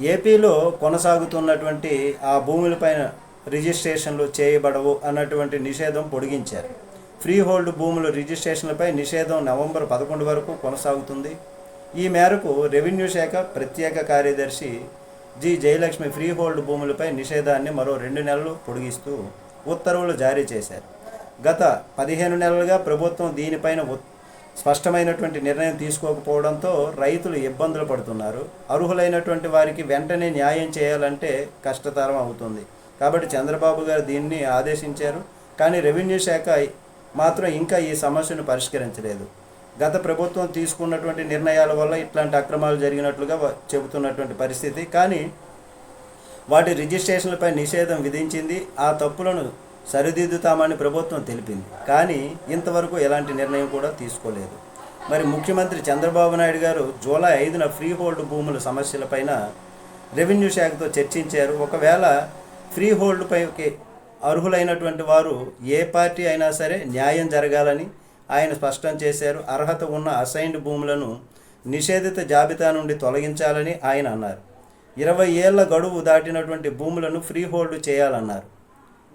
ఏపీలో కొనసాగుతున్నటువంటి ఆ భూములపైన రిజిస్ట్రేషన్లు చేయబడవు అన్నటువంటి నిషేధం పొడిగించారు. ఫ్రీ హోల్డ్ భూముల రిజిస్ట్రేషన్లపై నిషేధం నవంబర్ పదకొండు వరకు కొనసాగుతుంది. ఈ మేరకు రెవెన్యూ శాఖ ప్రత్యేక కార్యదర్శి జి జయలక్ష్మి ఫ్రీ హోల్డ్ భూములపై నిషేధాన్ని మరో రెండు నెలలు పొడిగిస్తూ ఉత్తర్వులు జారీ చేశారు. గత పదిహేను నెలలుగా ప్రభుత్వం దీనిపైన ఉత్- స్పష్టమైనటువంటి నిర్ణయం తీసుకోకపోవడంతో రైతులు ఇబ్బందులు పడుతున్నారు. అర్హులైనటువంటి వారికి వెంటనే న్యాయం చేయాలంటే కష్టతరం అవుతుంది. కాబట్టి చంద్రబాబు గారు దీన్ని ఆదేశించారు. కానీ రెవెన్యూ శాఖ మాత్రం ఇంకా ఈ సమస్యను పరిష్కరించలేదు. గత ప్రభుత్వం తీసుకున్నటువంటి నిర్ణయాల వల్ల ఇట్లాంటి అక్రమాలు జరిగినట్లుగా చెబుతున్నటువంటి పరిస్థితి. కానీ వాటి రిజిస్ట్రేషన్లపై నిషేధం విధించింది. ఆ తప్పులను సరిదిద్దుతామని ప్రభుత్వం తెలిపింది. కానీ ఇంతవరకు ఎలాంటి నిర్ణయం కూడా తీసుకోలేదు. మరి ముఖ్యమంత్రి చంద్రబాబు నాయుడు గారు జూలై ఐదున ఫ్రీ హోల్డ్ భూముల సమస్యలపైన రెవెన్యూ శాఖతో చర్చించారు. ఒకవేళ ఫ్రీ హోల్డ్పైకి అర్హులైనటువంటి వారు ఏ పార్టీ అయినా సరే న్యాయం జరగాలని ఆయన స్పష్టం చేశారు. అర్హత ఉన్న అసైన్డ్ భూములను నిషేధిత జాబితా నుండి తొలగించాలని ఆయన అన్నారు. ఇరవై ఏళ్ళ గడువు దాటినటువంటి భూములను ఫ్రీ హోల్డ్ చేయాలన్నారు.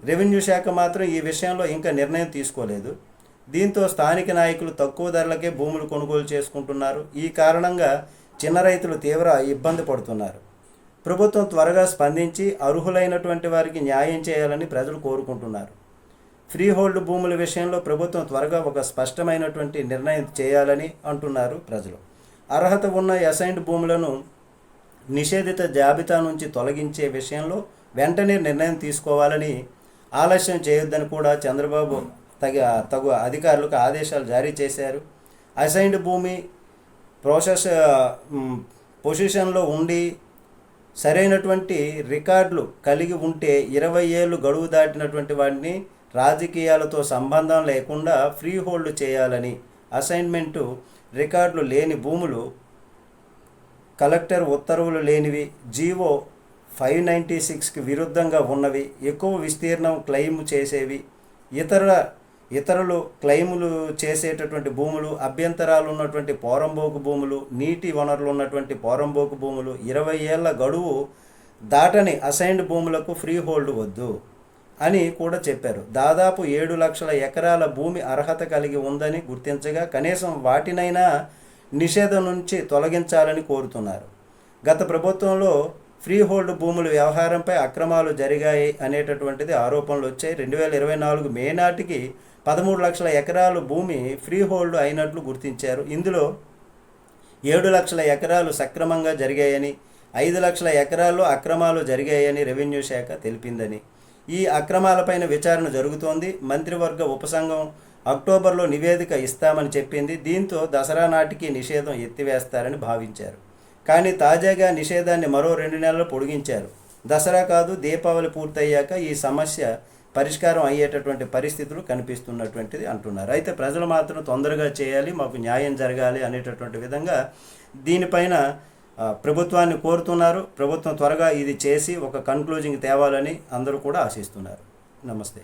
రెవెన్యూ శాఖ మాత్రం ఈ విషయంలో ఇంకా నిర్ణయం తీసుకోలేదు. దీంతో స్థానిక నాయకులు తక్కువ ధరలకే భూములు కొనుగోలు చేసుకుంటున్నారు. ఈ కారణంగా చిన్న రైతులు తీవ్ర ఇబ్బంది పడుతున్నారు. ప్రభుత్వం త్వరగా స్పందించి అర్హులైనటువంటి వారికి న్యాయం చేయాలని ప్రజలు కోరుకుంటున్నారు. ఫ్రీ హోల్డ్ భూముల విషయంలో ప్రభుత్వం త్వరగా ఒక స్పష్టమైనటువంటి నిర్ణయం చేయాలని అంటున్నారు ప్రజలు. అర్హత ఉన్న అసైన్డ్ భూములను నిషేధిత జాబితా నుంచి తొలగించే విషయంలో వెంటనే నిర్ణయం తీసుకోవాలని ఆలస్యం చేయొద్దని కూడా చంద్రబాబు తగ తగు అధికారులకు ఆదేశాలు జారీ చేశారు. అసైన్డ్ భూమి ప్రోసెస్ పొజిషన్లో ఉండి సరైనటువంటి రికార్డులు కలిగి ఉంటే ఇరవై ఏళ్ళు గడువు దాటినటువంటి వాటిని రాజకీయాలతో సంబంధం లేకుండా ఫ్రీ హోల్డ్ చేయాలని అసైన్మెంటు రికార్డులు లేని భూములు కలెక్టర్ ఉత్తర్వులు లేనివి జీవో ఫైవ్ నైంటీ సిక్స్కి విరుద్ధంగా ఉన్నవి ఎక్కువ విస్తీర్ణం క్లెయిమ్ చేసేవి ఇతర ఇతరులు క్లెయిములు చేసేటటువంటి భూములు అభ్యంతరాలు ఉన్నటువంటి పోరంబోకు భూములు నీటి వనరులు ఉన్నటువంటి పోరంబోకు భూములు ఇరవై ఏళ్ళ గడువు దాటని అసైన్డ్ భూములకు ఫ్రీ హోల్డ్ వద్దు అని కూడా చెప్పారు. దాదాపు ఏడు లక్షల ఎకరాల భూమి అర్హత కలిగి ఉందని గుర్తించగా కనీసం వాటినైనా నిషేధం నుంచి తొలగించాలని కోరుతున్నారు. గత ప్రభుత్వంలో ఫ్రీ హోల్డ్ భూముల వ్యవహారంపై అక్రమాలు జరిగాయి అనేటటువంటిది ఆరోపణలు వచ్చాయి. రెండు వేల ఇరవై నాలుగు మే నాటికి పదమూడు లక్షల ఎకరాలు భూమి ఫ్రీ హోల్డ్ అయినట్లు గుర్తించారు. ఇందులో ఏడు లక్షల ఎకరాలు సక్రమంగా జరిగాయని ఐదు లక్షల ఎకరాల్లో అక్రమాలు జరిగాయని రెవెన్యూ శాఖ తెలిపిందని. ఈ అక్రమాలపైన విచారణ జరుగుతోంది. మంత్రివర్గ ఉపసంఘం అక్టోబర్లో నివేదిక ఇస్తామని చెప్పింది. దీంతో దసరా నాటికి నిషేధం ఎత్తివేస్తారని భావించారు. కానీ తాజాగా నిషేధాన్ని మరో రెండు నెలలు పొడిగించారు. దసరా కాదు దీపావళి పూర్తయ్యాక ఈ సమస్య పరిష్కారం అయ్యేటటువంటి పరిస్థితులు కనిపిస్తున్నటువంటిది అంటున్నారు. అయితే ప్రజలు మాత్రం తొందరగా చేయాలి మాకు న్యాయం జరగాలి అనేటటువంటి విధంగా దీనిపైన ప్రభుత్వాన్ని కోరుతున్నారు. ప్రభుత్వం త్వరగా ఇది చేసి ఒక కన్క్లూజింగ్ తేవాలని అందరూ కూడా ఆశిస్తున్నారు. నమస్తే.